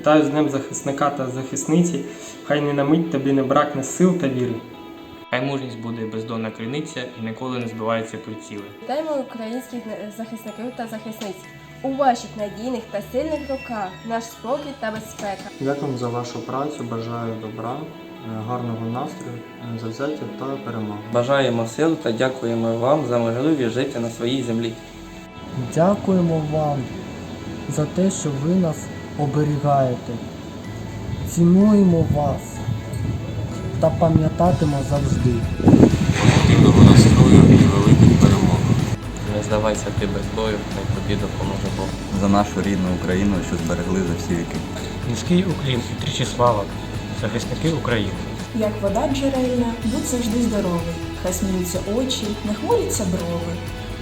Вітаю з Днем захисника та захисниці. Хай ні на мить тобі не бракне сил та віри. Хай мужність буде бездонна криниця і ніколи не збиваються приціли. Вітаємо українських захисників та захисниць. У ваших надійних та сильних руках наш спокій та безпека. Дякую за вашу працю, бажаю добра, е, гарного настрою, е, завзяття та перемоги. Бажаємо сил та дякуємо вам за можливість жити на своїй землі. Дякуємо вам за те, що ви нас оберігаєте. Цінуємо вас та пам'ятатимо завжди. Позитивного настрою і великих перемог. Не здавайся ти без бою, хай тобі допоможе Бог. за нашу рідну Україну, що зберегли за всі віки. Низький уклін і тричі слава, захисники України. Як вода джерельна, будь завжди здоровий, хай сміються очі, не хмуряться брови,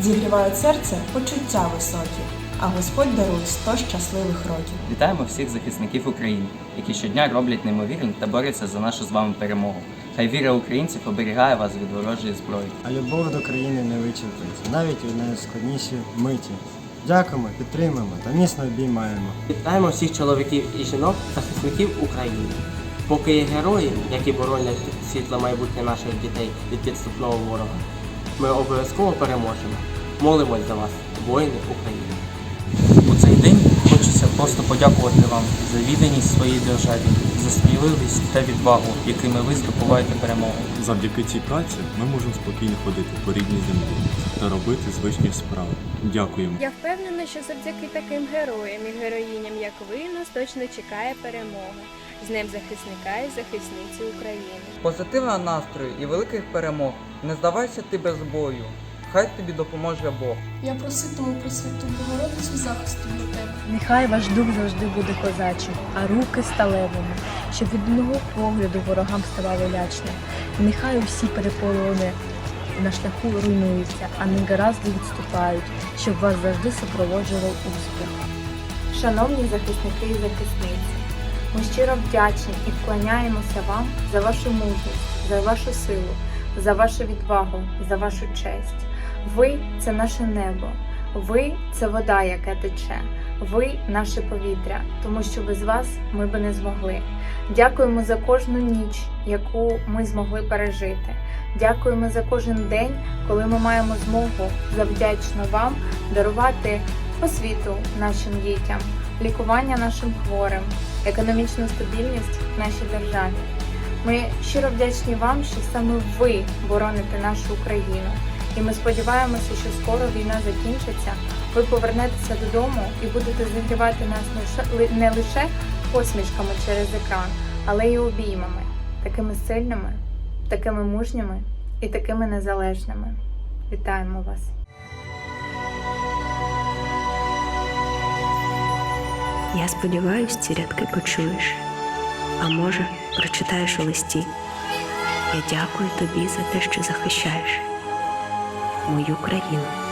зігрівають серце почуття високі, а Господь дарує сто щасливих років. Вітаємо всіх захисників України, які щодня роблять неймовірне та борються за нашу з вами перемогу. Хай віра українців оберігає вас від ворожої зброї. А любов до країни не вичерпується, навіть у найскладніші миті. Дякуємо, підтримуємо та міцно обіймаємо. Вітаємо всіх чоловіків і жінок, захисників України. Поки є герої, які боронять світле майбутнє наших дітей від підступного ворога, ми обов'язково переможемо. Молимось за вас, воїни України. У цей день хочеться просто подякувати вам за відданість своїй державі, за сміливість та відвагу, якими ви здобуваєте перемогу. Завдяки цій праці ми можемо спокійно ходити по рідній землі та робити звичні справи. Дякуємо. Я впевнена, що завдяки таким героям і героїням, як ви, нас точно чекає перемога. З Днем захисника і захисниці України. Позитивного настрою і великих перемог. Не здавайся ти без бою. Хай тобі допоможе Бог. Я проситиму про святу Богородицю захисту для тебе. Нехай ваш дух завжди буде козачим, а руки сталевими, щоб від одного погляду ворогам ставало лячно. Нехай усі переполони на шляху руйнуються, а негаразди відступають, щоб вас завжди супроводжував успіх. Шановні захисники і захисниці, ми щиро вдячні і вклоняємося вам за вашу мужність, за вашу силу, за вашу відвагу, за вашу честь. Ви це наше небо, ви це вода, яка тече, ви наше повітря, тому що без вас ми би не змогли. Дякуємо за кожну ніч, яку ми змогли пережити. Дякуємо за кожен день, коли ми маємо змогу завдячно вам дарувати освіту нашим дітям, лікування нашим хворим, економічну стабільність в нашій державі. Ми щиро вдячні вам, що саме ви бороните нашу Україну. І ми сподіваємося, що скоро війна закінчиться. Ви повернетеся додому і будете зігрівати нас не лише- посмішками через екран, але й обіймами, такими сильними, такими мужніми і такими незалежними. Вітаємо вас! Я сподіваюсь, ці рядки почуєш, а може, прочитаєш у листі. Я дякую тобі за те, що захищаєш мою країну.